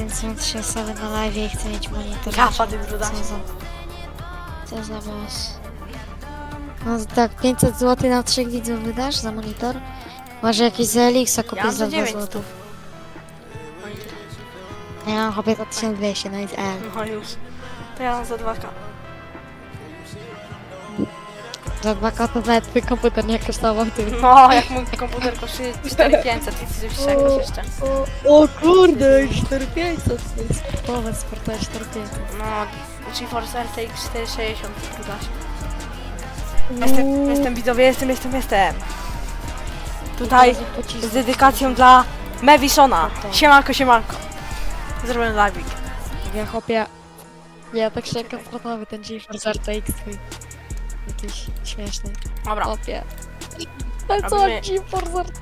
kręcące osoby na live i chcę mieć monitor. Kafa, ty Co za... Co za boss. No tak, 500 zł na trzech widzów wydasz za monitor? Może jakieś za Elixa Ja kupić mam za za 2 900. zł. Ja mam chłopie za 1200, no i L. No już. To ja mam za 2K. Za 2 to nawet twój komputer nie kosztował tyle. No, jak mój komputer kosztuje 4500 i coś czegoś jeszcze. O, o kurde, 4500 to jest połowę sportowa 4500. No, GeForce RTX 460 brudasie. Jestem, jestem widzowie, jestem, jestem, jestem. Tutaj z dedykacją dla Mevishona. Siemanko, siemanko. Zrobię live'ik. Ja chłopie... Ja tak się komfortowy ten GeForce RTX twój. Jakiś śmieszny. Dobra. Chłopie. Ale co Robimy- GeForce RTX?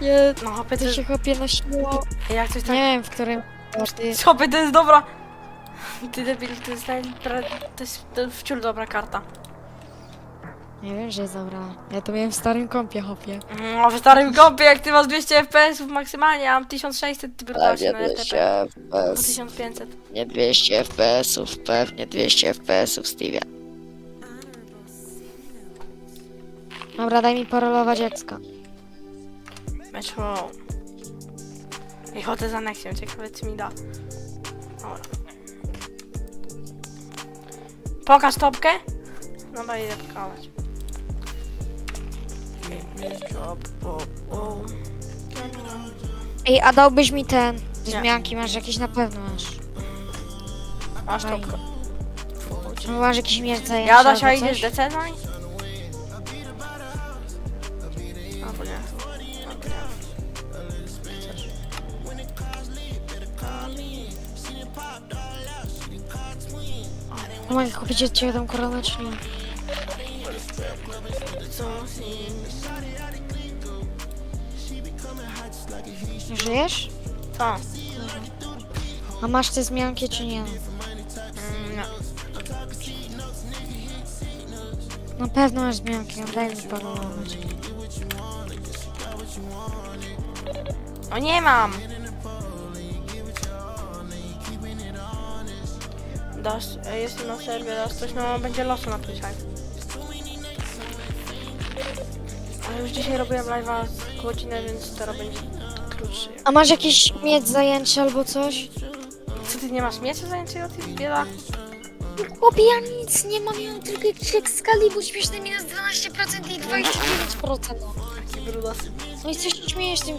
Nie, No, to to się chłopie nosiło... jak coś Nie tak... wiem w którym... Ty... Hopy, to jest dobra... Ty debil, to jest, naj... to jest to jest wciul dobra karta. Nie wiem, że jest dobra. Ja to miałem w starym kompie, chłopie. No, w starym kompie, jak ty masz 200 FPS maksymalnie, ja mam 1600, ty brudasie na 200 RTP. Po FPS. 1500. Nie 200 FPS-ów, pewnie 200 FPS-ów, Stevie. Dobra, daj mi porolować Jackska. Metro. I chodzę za Nexią, ciekawe czy mi da. Dobra. Pokaż topkę. Dobra, idę pokazać. Ej, a dałbyś mi ten... Nie. Zmianki masz jakieś na pewno masz. Masz Daj. topkę. No, masz jakieś zajęcia Ja Dasia albo idziesz? DC no i... Albo nie. Albo nie. No mogę kupić od ciebie tą koronę, czy nie? Nie Żyjesz? Co? A masz te zmianki, czy nie? Mm, nie. Na pewno masz zmianki, no daj mi porolować. O nie mam! Dasz, e, jest na serwie, dasz coś, no będzie losu na Twitchach. Ale już dzisiaj robiłem live'a z godzinę, więc teraz będzie krótszy. A masz jakiś miecz zajęcia albo coś? Co ty nie masz miecza zajętego, ty bieda? Chłopie, ja nic nie mam, ja mam tylko jakiś Excalibur śmieszny minus 12% i 29%. no. Brudas. No i coś śmiejesz tym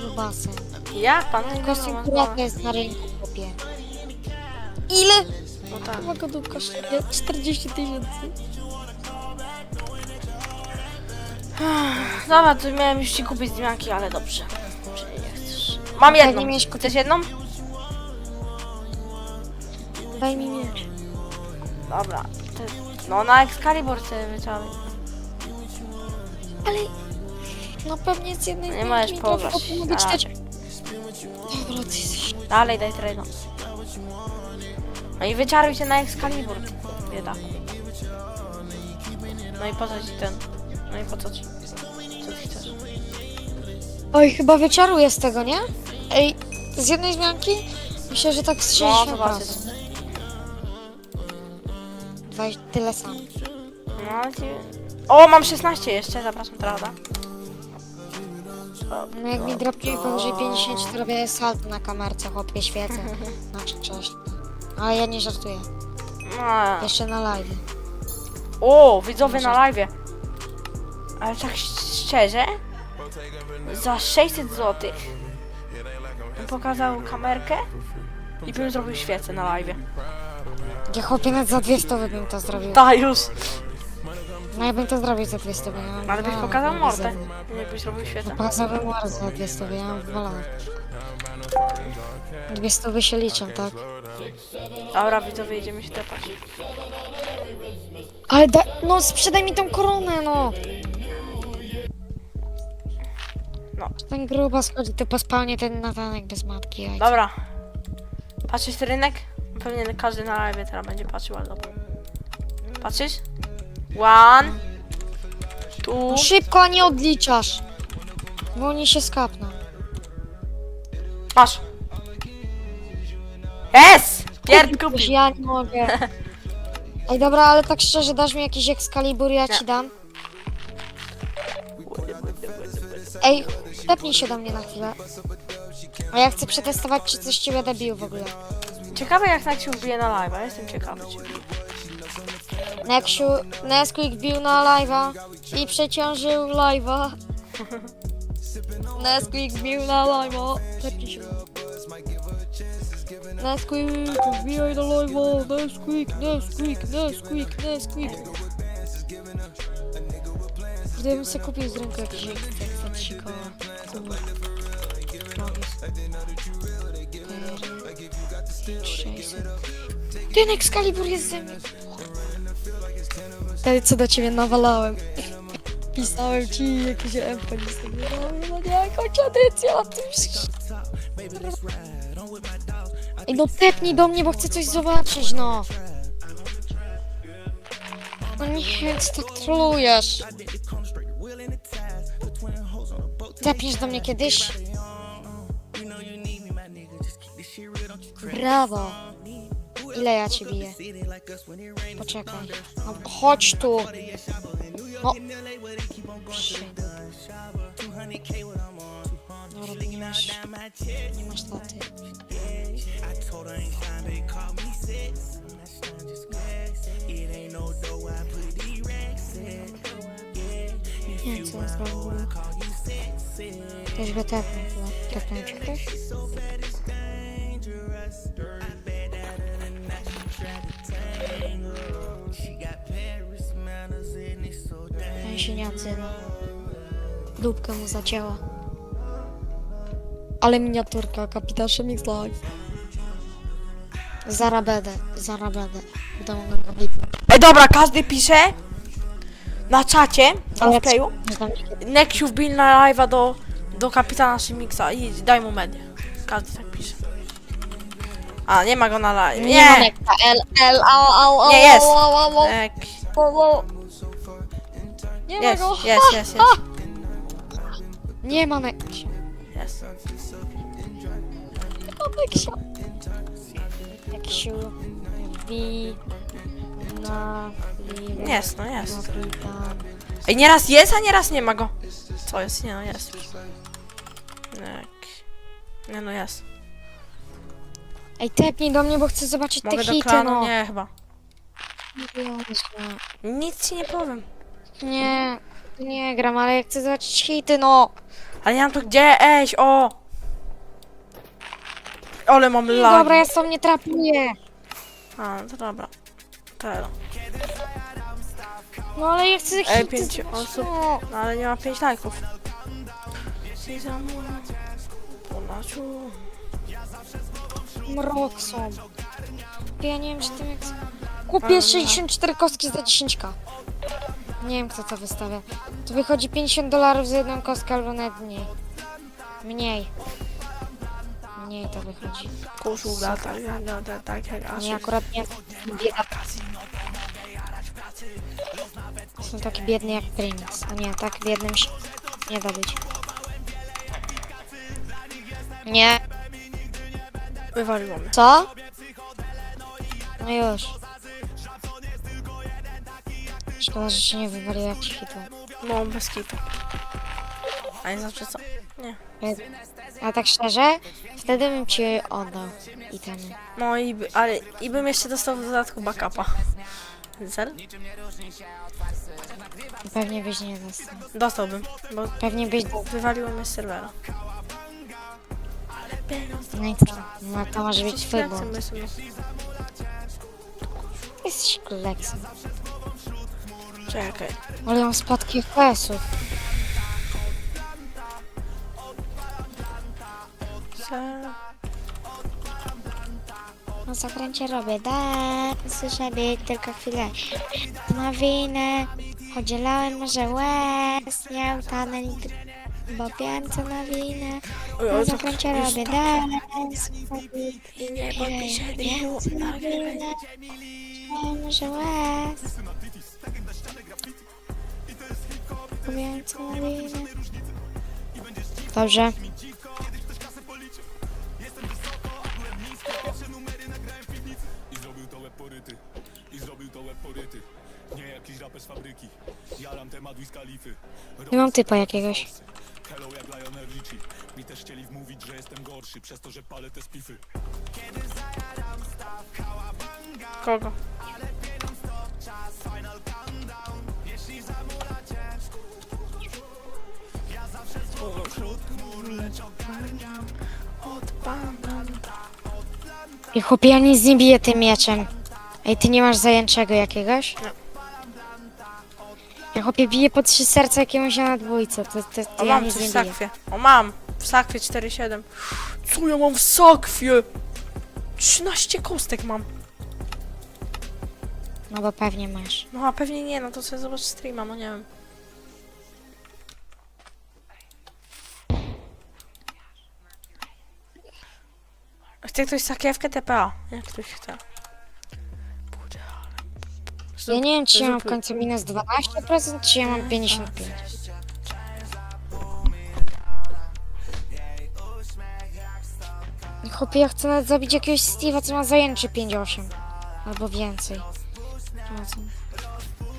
grubasem. Ja? Pan Kostium no, pirata jest na rynku, chłopie. Ile? no tak. Chyba go tu kosztuje 40 tysięcy. Dobra, to miałem już ci kupić zmianki, ale dobrze. Czyli nie chcesz. Mam Pewnie jedną. miałeś kupić- Chcesz jedną? Daj mi miecz. Dobra. Ty, no na Excalibur sobie wyczały. Ale... No pewnie z jednej Nie zmianki możesz mi to. Dobra, ty jesteś... Dalej daj trade. No i wyczaruj się na Excalibur, ty biedaku. No i po co ci ten? No i po co ci? Co ty chcesz? Oj, chyba wyczaruję z tego, nie? Ej, z jednej zmianki? Myślę, że tak z No, 60%. zobaczysz. Dwa, tyle samo. No ale ci... O, mam 16 jeszcze, zapraszam teraz. No jak mi dropnie powyżej 50, to robię salto na kamerce, chłopie, świecę. Znaczy, cześć. Ale ja nie żartuję. No. Jeszcze na live. O, widzowie na live. Ale tak sz- szczerze, za 600 zł bym pokazał kamerkę i bym zrobił świecę na live. Ja chłopie nawet za 200 bym to zrobił. Ta już. No ja bym to zrobił za 200, bo ja mam Ale byś pokazał mordę. widzenia. Jakbyś robił świecę. Pokazałbym mordę za 200, bo ja mam lata. 200 by się liczą, tak? Dobra, widzowie, idziemy się tepać. Ale da... no sprzedaj mi tą koronę, no! No. Ten gruba schodzi, to po spawnie ten natanek bez matki, jajca. Dobra. Patrzysz rynek? Pewnie każdy na live teraz będzie patrzył, ale dobra. Patrzysz? One. Two. No Szybko, a nie odliczasz! Bo oni się skapną. Masz. Jest! Pierd ja nie mogę. Ej, dobra, ale tak szczerze, dasz mi jakiś Excalibur, ja ci dam. Ej, tepnij się do mnie na chwilę. A ja chcę przetestować, czy coś ciebie debił w ogóle. Ciekawe jak tak się wbije na live, jestem ciekawy wbije. Neksiu, Nesquik bił na live'a i przeciążył live'a. Nesquik bił na live'a. Nesquik, wbijaj na live'a. Nesquik, Nesquik, Nesquik, Nesquik. Gdybym sobie kupił z rynku jakiś za 3 koła. Kurwa. Cztery, pięć, 600. Ten Excalibur jest ze mnie. Wtedy co do ciebie nawalałem. Pisałem ci jakieś MP, nie. No nie, tym Ej, no tepnij do mnie, bo chcę coś zobaczyć, no. No nie, ty tak trolujesz. Tepniesz do mnie kiedyś? Brawo. Ile ja cię biję? Poczekaj. No, chodź tu. No. Shit. Dobra, nie masz, nie masz taty. Nie wiem, co on zrobił. Ktoś go tepnął. Tepnął cię ktoś? Nie odzywa. Dupkę mu zacięła. Ale miniaturka, kapitan Mix Live. Zara będę, zara będę. Udało mi go wypić. Ej dobra, każdy pisze na czacie, na Ale kiedy. Nexiu wbił na live'a do, do kapitana Szymixa i daj mu medię. Każdy tak pisze. A, nie ma go na live. Nie ma Nie! nekta. L, L, au, au, au, Nie, jest. au, au, au, au, Nek. au, au. Nie ma Jest, go. jest, jest, jest. Nie ma neksia. jest. Nie ma neksia. Neksiu. Wbi. Na. li- Jest, no jest. Ej, nieraz jest, a nieraz nie ma go. Co jest? Nie no, jest. Nek. Nie no, jest. Ej, tepnij do mnie, bo chcę zobaczyć Mogę te do hity, klanu? no. Nie, chyba. Jezu. Nic ci nie powiem. Nie, nie gram, ale ja chcę zobaczyć hity, no. Ale nie mam tu gdzie, eś, o! Ole mam lag. Dobra, ja stąd nie trapuję. A, to dobra. Tero. No ale ja chcę hity. Ej, pięć zobaczyć, osób. No. No ale nie ma 5 lajków. Ponaciu. Mrok są. Ja nie wiem, czy tym jak... Kupię 64 kostki za 10k. Nie wiem, kto to wystawia. To wychodzi 50 dolarów za jedną kostkę, albo nawet mniej. Mniej. Mniej to wychodzi. Koszula, tak, tak, tak, tak, jak aż. Nie, akurat nie. Bieda. Są takie biedne jak Prince. A nie, tak biednym się nie da być. Nie. Wywaliło mnie. Co? No już. Szkoda, że się nie wywaliło jak. No, bez kitu. A nie zawsze co? Nie. A tak szczerze, wtedy bym ci oddał itemy. No i, by- ale, i bym jeszcze dostał w dodatku backupa. Zel? Pewnie byś nie dostał. Dostałbym, bo Pewnie byś... wywaliło mnie z serwera. No i co? No to może być twój błąd. Jesteś kleksem. Czekaj. Ale mam spadki FPS-ów. Na zakręcie robię tak, słyszę bit tylko chwilę. Na winę, podzielałem może łez, nie utanę nigdy, bo wiem co na winę. To zakręcie robię tak. dance, I nie podpiszę na winę, może łez pomiędzy liny. Dobrze. Nie mam typa jakiegoś. Hello jak Lionel Richie Mi też chcieli wmówić, że jestem gorszy Przez to, że palę te spify Kogo? I chłopie, ja nic nie biję tym mieczem. Ej, ty nie masz zajęczego jakiegoś? Nie. Ja chłopie biję po trzy serca jakiemuś na dwójce, to, to, to O, ja mam nic coś nie w biję. sakwie. O, mam. W sakwie 4,7. Co ja mam w sakwie? 13 kostek mam. No bo pewnie masz. No a pewnie nie, no to sobie zobacz streama, no nie wiem. Chce ktoś sakiewkę TPA? Jak ktoś chce. Budę, ale- Ja nie wiem, czy ja mam w końcu minus 12%, czy ja mam 55%. Chłopie, ja chcę nawet zabić jakiegoś Steve'a, co ma zajęczy 5,8. Albo więcej. Nie ma, co-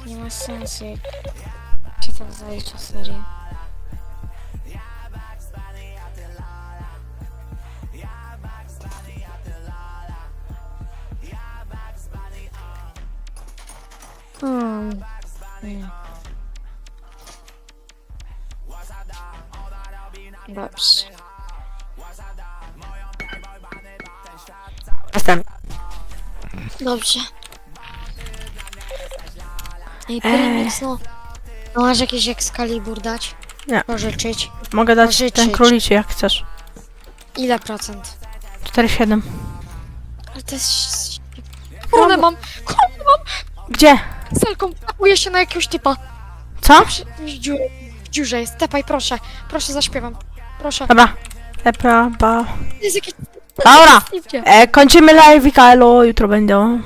nie ma sensu, jak się tak zalicza, serio. Hmm. Nie. Dobrze. Jestem. Dobrze. Ej, Pyrmix, no. No masz jakiś Excalibur dać? Nie. Pożyczyć. Mogę dać Pożyczyć. ten króliczy jak chcesz. Ile procent? 4,7. Ale to jest... Koronę mam! Koronę mam! Gdzie? Selką, tapuję się na jakiegoś typa. Co? Przy, w, dziurze, w dziurze jest. Tepaj, proszę. Proszę, zaśpiewam. Proszę. Dobra. TPA, ba. Jest jakiś... Dobra. Nie wiem. E, kończymy live, Elo, jutro będą.